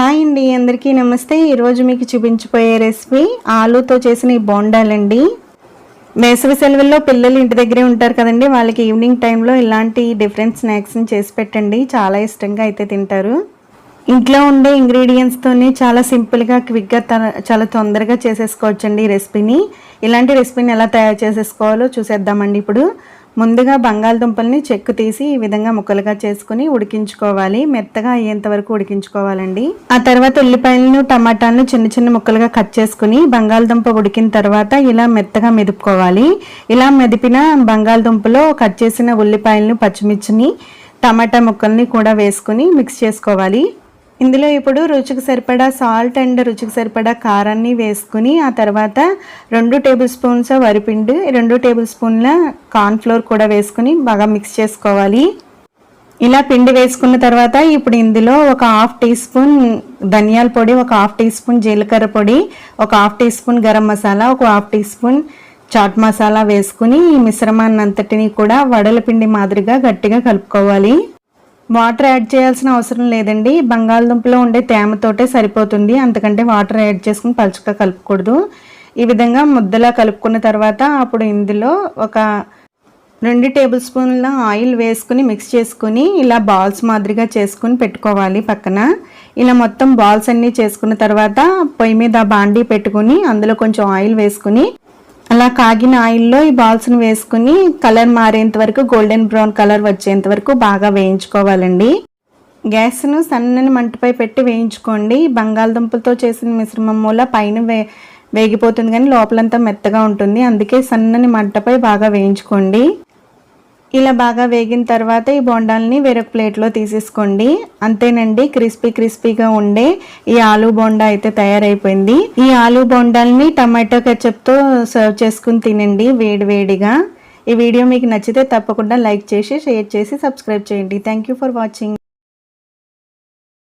Hi అండి అందరికీ నమస్తే. ఈరోజు మీకు చూపించిపోయే రెసిపీ ఆలూతో చేసిన ఈ బోండాలండి. వేసవి సెలవుల్లో పిల్లలు ఇంటి దగ్గరే ఉంటారు కదండి వాళ్ళకి ఈవినింగ్ టైంలో ఇలాంటి డిఫరెంట్ స్నాక్స్ని చేసి పెట్టండి. చాలా ఇష్టంగా అయితే తింటారు. ఇంట్లో ఉండే ఇంగ్రీడియంట్స్తోనే చాలా సింపుల్గా క్విక్గా చాలా తొందరగా చేసేసుకోవచ్చండి ఈ రెసిపీని. ఇలాంటి రెసిపీని ఎలా తయారు చేసేసుకోవాలో చూసేద్దామండి ఇప్పుడు. ముందుగా బంగాళదుంపల్ని చెక్కు తీసి ఈ విధంగా ముక్కలుగా చేసుకుని ఉడికించుకోవాలి. మెత్తగా అయ్యేంత వరకు ఉడికించుకోవాలండి. ఆ తర్వాత ఉల్లిపాయలను టమాటాలను చిన్న చిన్న ముక్కలుగా కట్ చేసుకుని బంగాళదుంప ఉడికిన తర్వాత ఇలా మెత్తగా మెదుపుకోవాలి. ఇలా మెదిపిన బంగాళదుంపలో కట్ చేసిన ఉల్లిపాయలను పచ్చిమిర్చిని టమాటా ముక్కల్ని కూడా వేసుకుని మిక్స్ చేసుకోవాలి. ఇందులో ఇప్పుడు రుచికి సరిపడా సాల్ట్ అండ్ రుచికి సరిపడా కారాన్ని వేసుకుని ఆ తర్వాత రెండు టేబుల్ స్పూన్స్ వరిపిండి రెండు టేబుల్ స్పూన్ల కార్న్ఫ్లోర్ కూడా వేసుకుని బాగా మిక్స్ చేసుకోవాలి. ఇలా పిండి వేసుకున్న తర్వాత ఇప్పుడు ఇందులో ఒక హాఫ్ టీ స్పూన్ ధనియాల పొడి ఒక హాఫ్ టీ స్పూన్ జీలకర్ర పొడి ఒక half teaspoon garam masala ఒక half teaspoon chaat masala వేసుకుని ఈ మిశ్రమాన్నంతటిని కూడా వడల పిండి మాదిరిగా గట్టిగా కలుపుకోవాలి. వాటర్ యాడ్ చేయాల్సిన అవసరం లేదండి. బంగాళదుంపలో ఉండే తేమతోటే సరిపోతుంది. అంతకంటే వాటర్ యాడ్ చేసుకుని పలుచగా కలుపుకూడదు. ఈ విధంగా ముద్దలా కలుపుకున్న తర్వాత అప్పుడు ఇందులో ఒక రెండు టేబుల్ స్పూన్ల ఆయిల్ వేసుకుని మిక్స్ చేసుకుని ఇలా బాల్స్ మాదిరిగా చేసుకుని పెట్టుకోవాలి పక్కన. ఇలా మొత్తం బాల్స్ అన్నీ చేసుకున్న తర్వాత పొయ్యి మీద బాండీ పెట్టుకుని అందులో కొంచెం ఆయిల్ వేసుకుని అలా కాగిన ఆయిల్లో ఈ బాల్స్ని వేసుకుని కలర్ మారేంత వరకు గోల్డెన్ బ్రౌన్ కలర్ వచ్చేంత వరకు బాగా వేయించుకోవాలండి. గ్యాస్ను సన్నని మంటపై పెట్టి వేయించుకోండి. బంగాళదుంపలతో చేసిన మిశ్రమం మూల పైన వే వేగిపోతుంది కానీ లోపలంతా మెత్తగా ఉంటుంది. అందుకే సన్నని మంటపై బాగా వేయించుకోండి. ఇలా బాగా వేగిన తర్వాత ఈ బోండాల్ని వేరొక ప్లేట్లో తీసేసుకోండి. అంతేనండి క్రిస్పీ క్రిస్పీగా ఉండే ఈ ఆలూ బోండా అయితే తయారైపోయింది. ఈ ఆలూ బోండాల్ని టమాటో కెచప్తో సర్వ్ చేసుకుని తినండి వేడి వేడిగా. ఈ వీడియో మీకు నచ్చితే తప్పకుండా లైక్ చేసి షేర్ చేసి సబ్స్క్రైబ్ చేయండి. Thank you for watching